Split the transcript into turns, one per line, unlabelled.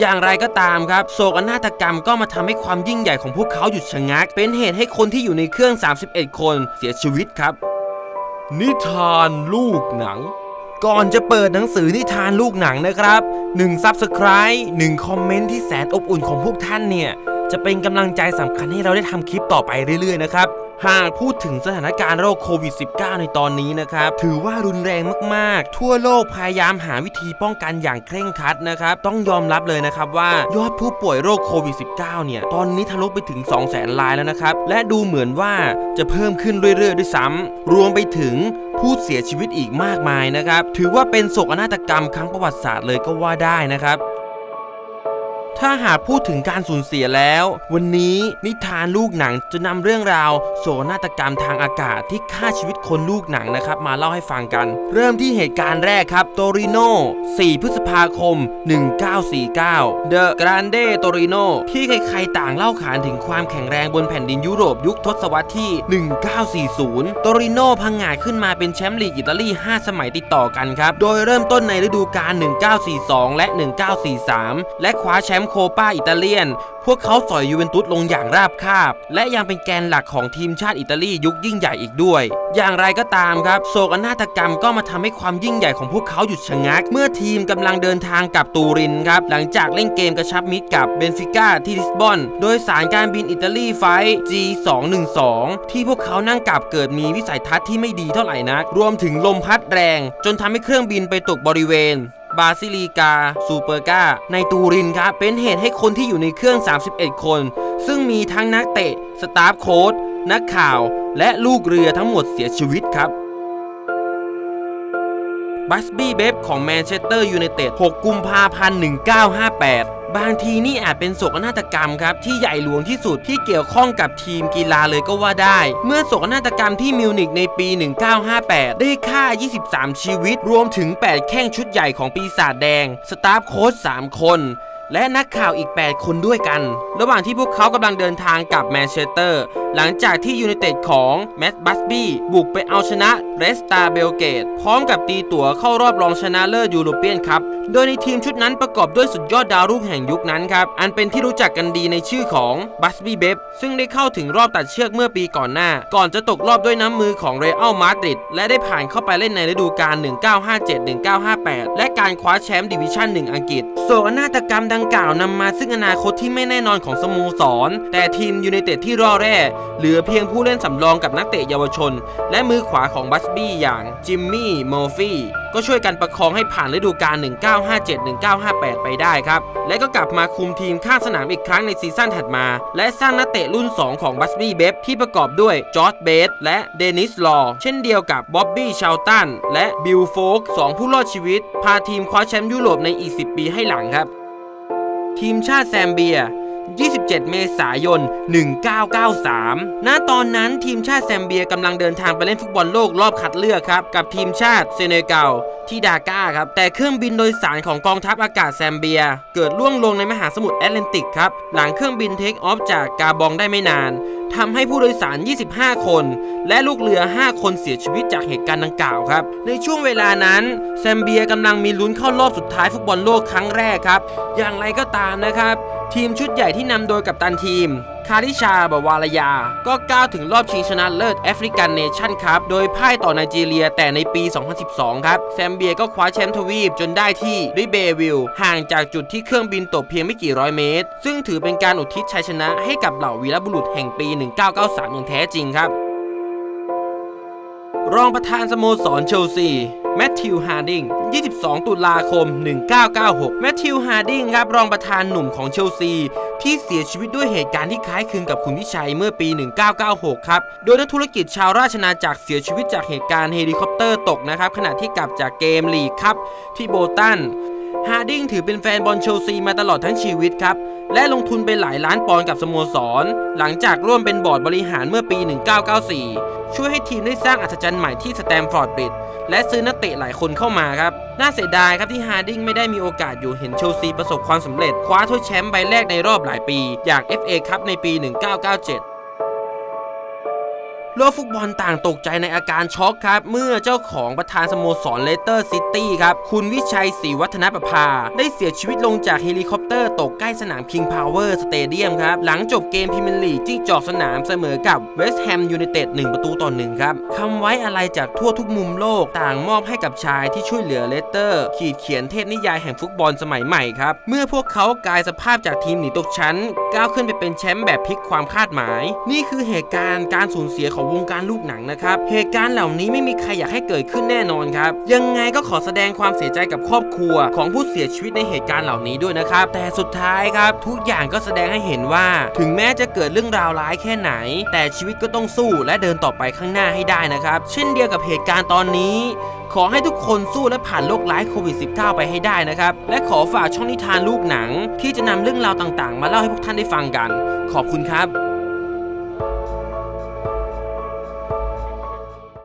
อย่างไรก็ตามครับ โศกนาฏกรรมก็มาทำให้ความยิ่งใหญ่ของพวกเขาหยุดชะงัก เป็นเหตุให้คนที่อยู่ในเครื่อง 31 คนเสียชีวิตครับ นิทานลูกหนัง ก่อนจะเปิดหนังสือนิทานลูกหนังนะครับ1 Subscribe 1คอมเมนต์ที่แสนอบอุ่นของพวกท่านเนี่ย จะเป็นกำลังใจสำคัญให้เราได้ทำคลิปต่อไปเรื่อยๆนะครับ หากพูดถึงสถานการณ์โรคโควิด -19 ในตอนนี้นะครับ ถือว่ารุนแรงมากๆ ทั่วโลกพยายามหาวิธีป้องกันอย่างเคร่งครัดนะครับ ต้องยอมรับเลยนะครับว่ายอดผู้ป่วยโรคโควิด -19 เนี่ย ตอนนี้ทะลุไปถึง 2 0 0 0 0 0รายแล้วนะครับ และดูเหมือนว่าจะเพิ่มขึ้นเรื่อยๆ ด้วยซ้ำรวมไปถึงผู้เสียชีวิตอีกมากมายนะครับ ถือว่าเป็นโศกนาฏกรรมครั้งประวัติศาสตร์เลยก็ว่าได้นะครับ ถ้าหากพูดถึงการสูญเสียแล้ว วันนี้นิทานลูกหนังจะนำเรื่องราว โศนาฏกรรมทางอากาศที่ฆ่าชีวิตคนลูกหนังนะครับ มาเล่าให้ฟังกัน เริ่มที่เหตุการณ์แรกครับโตริโน 4 พฤษภาคม 1949 The Grande Torino ที่ใครๆต่างเล่าขานถึงความแข็งแรงบนแผ่นดินยุโรปยุคทศวรรษที่ 1940 โตริโนพังงาดขึ้นมาเป็นแชมป์ลีกอิตาลี 5 สมัยติดต่อกันครับ โดยเริ่มต้นในฤดูกาล 1942 และ 1943 และคว้าแชมป์โคปาอิตาเลียน พวกเขาสอยยูเวนตุสลงอย่างราบคาบ และยังเป็นแกนหลักของทีมชาติอิตาลียุคยิ่งใหญ่อีกด้วย อย่างไรก็ตามครับโศกนาฏกรรมก็มาทำให้ความยิ่งใหญ่ของพวกเขาหยุดชะงัก เมื่อทีมกำลังเดินทางกลับตูรินครับหลังจากเล่นเกมกระชับมิตรกับเบนฟิก้าที่ลิสบอน โดยสารการบินอิตาลีไฟ G212 ที่พวกเขานั่งกลับเกิดมีวิสัยทัศน์ที่ไม่ดีเท่าไหร่นัก รวมถึงลมพัดแรง จนทำให้เครื่องบินไปตกบริเวณ บาซิลิกาซูเปอร์กาในตูรินครับ เป็นเหตุให้คนที่อยู่ในเครื่อง 31 คน ซึ่งมีทั้งนักเตะ สตาฟโค้ชนักข่าว และลูกเรือทั้งหมดเสียชีวิตครับบัสบี้เบฟของแมนเชสเตอร์ยูไนเต็ด 6 กุมภาพันธ์ 1958 บางทีนี่อาจเป็นโศกนาฏกรรมครับที่ใหญ่หลวงที่สุดที่เกี่ยวข้องกับทีมกีฬาเลยก็ว่าได้ เมื่อโศกนาฏกรรมที่มิวนิกในปี 1958 ได้ฆ่า 23 ชีวิต รวมถึง 8 แข้งชุดใหญ่ของปีศาจแดง สตาฟโค้ช3คน และนักข่าวอีก 8 คนด้วยกัน ระหว่างที่พวกเขากำลังเดินทางกลับแมนเชสเตอร์ หลังจากที่ยูไนเต็ดของแมตต์บัสบี้บุกไปเอาชนะเรสตาเบลเกต พร้อมกับตีตั๋วเข้ารอบรองชนะเลิศยูโรเปียนครับ โดยในทีมชุดนั้นประกอบด้วยสุดยอดดาวรุ่งแห่งยุคนั้นครับ อันเป็นที่รู้จักกันดีในชื่อของบัสบี้เบฟซึ่งได้เข้าถึงรอบตัดเชือกเมื่อปีก่อนหน้า ก่อนจะตกรอบด้วยน้ำมือของเรอัลมาดริดและได้ผ่านเข้าไปเล่นในฤดูกาล1957-1958 และการคว้าแชมป์ดิวิชั่น 1 อังกฤษ โศกนาฏกรรมดังกล่าวนำมาซึ่งอนาคตที่ไม่แน่นอนของสโมสร แต่ทีมยูไนเต็ดที่ร่อแร่เหลือเพียงผู้เล่นสำรองกับนักเตะเยาวชน และมือขวาของบัสบี้อย่างจิมมี่มอร์ฟี่ก็ช่วยกันประคองให้ผ่านฤดูกาล 1957-1958 ไปได้ครับ และก็กลับมาคุมทีมข้างสนามอีกครั้งในซีซั่นถัดมา และสร้างนักเตะรุ่น 2 ของบัสบี้เบฟที่ประกอบด้วยจอร์ดเบสและเดนิสลอเช่นเดียวกับบ๊อบบี้ชาวตันและบิลโฟกสองผู้รอดชีวิต พาทีมคว้าแชมป์ยุโรปในอีก 10 ปีให้หลังครับ ทีมชาติแซมเบีย 27 เมษายน 1993 ณ ตอนนั้นทีมชาติแซมเบียกำลังเดินทางไปเล่นฟุตบอลโลกรอบคัดเลือกครับ กับทีมชาติเซเนกัล ที่ดาก้าครับ แต่เครื่องบินโดยสารของกองทัพอากาศแซมเบีย เกิดล่วงลงในมหาสมุทรแอตแลนติกครับ หลังเครื่องบินเทคออฟจากกาบองได้ไม่นานทำให้ผู้โดยสาร 25 คน และลูกเรือ 5 คนเสียชีวิตจากเหตุการณ์ดังกล่าวครับ ในช่วงเวลานั้นแซมเบียกำลังมีลุ้นเข้ารอบสุดท้ายฟุตบอลโลกครั้งแรกครับ อย่างไรก็ตามนะครับ ทีมชุดใหญ่ที่นำโดยกัปตันทีม คาริชาบาวาลยา ก็ก้าวถึงรอบชิงชนะเลิศแอฟริกันเนชั่นครับโดยพ่ายต่อไนจีเรียแต่ในปี 2012 ครับ แซมเบียก็คว้าแชมป์ทวีปจนได้ที่ริเบวิลห่างจากจุดที่เครื่องบินตกเพียงไม่กี่ร้อยเมตร ซึ่งถือเป็นการอุทิศชัยชนะให้กับเหล่าวีรบุรุษแห่งปี 1993 อย่างแท้จริงครับ รองประธานสโมสรเชลซีแมทธิวฮาร์ดิง 22 ตุลาคม 1996 แมทธิวฮาร์ดิงครับรองประธานหนุ่มของเชลซี ที่เสียชีวิตด้วยเหตุการณ์ที่คล้ายคลึงกับคุณวิชัยเมื่อปี 1996 ครับ โดยนักธุรกิจชาวราชนาจักรเสียชีวิตจากเหตุการณ์เฮลิคอปเตอร์ตกนะครับ ขณะที่กลับจากเกมลีกครับที่โบตัน ฮาร์ดิงถือเป็นแฟนบอลเชลซีมาตลอดทั้งชีวิตครับ และลงทุนไปหลายล้านปอนด์กับสโมสร หลังจากร่วมเป็นบอร์ดบริหารเมื่อปี 1994 ช่วยให้ทีมได้สร้างอัศจรรย์ใหม่ที่สแตมฟอร์ดบริดจ์และซื้อนักเตะหลายคนเข้ามาครับ น่าเสียดายครับที่ฮาร์ดิงไม่ได้มีโอกาสอยู่เห็นเชลซีประสบความสำเร็จ คว้าถ้วยแชมป์ใบแรกในรอบหลายปี อย่าง FA ครับในปี 1997 โลกฟุตบอลต่างตกใจในอาการช็อกครับ เมื่อเจ้าของประธานสโมสรเลสเตอร์ซิตี้ครับ คุณวิชัยศรีวัฒนประภา ได้เสียชีวิตลงจากเฮลิคอปเตอร์ตกใกล้สนาม King Power Stadium ครับ หลังจบเกมพรีเมียร์ลีกจิ้งจอกสนามเสมอกับเวสต์แฮมยูไนเต็ด1ประตูต่อ1ครับคำไว้อะไรจากทั่วทุกมุมโลกต่างมอบให้กับชายที่ช่วยเหลือเลสเตอร์ ขีดเขียนเทพนิยายแห่งฟุตบอลสมัยใหม่ครับ เมื่อพวกเขากลายสภาพจากทีมหนีตกชั้น ก้าวขึ้นไปเป็นแชมป์แบบพลิกความคาดหมาย นี่คือเหตุการณ์การสูญเสียของวงการลูกหนังนะครับ เหตุการณ์เหล่านี้ไม่มีใครอยากให้เกิดขึ้นแน่นอนครับ ยังไงก็ขอแสดงความเสียใจกับครอบครัว ของผู้เสียชีวิตในเหตุการณ์เหล่านี้ด้วยนะครับ แต่สุดท้ายครับ ทุกอย่างก็แสดงให้เห็นว่า ถึงแม้จะเกิดเรื่องราวร้ายแค่ไหน แต่ชีวิตก็ต้องสู้และเดินต่อไปข้างหน้าให้ได้นะครับ เช่นเดียวกับเหตุการณ์ตอนนี้ ขอให้ทุกคนสู้และผ่านโรคร้ายโควิด -19 ไปให้ได้นะครับ และขอฝากช่องนิทานลูกหนัง ที่จะนำเรื่องราวต่างๆ มาเล่าให้พวกท่านได้ฟังกัน ขอบคุณครับ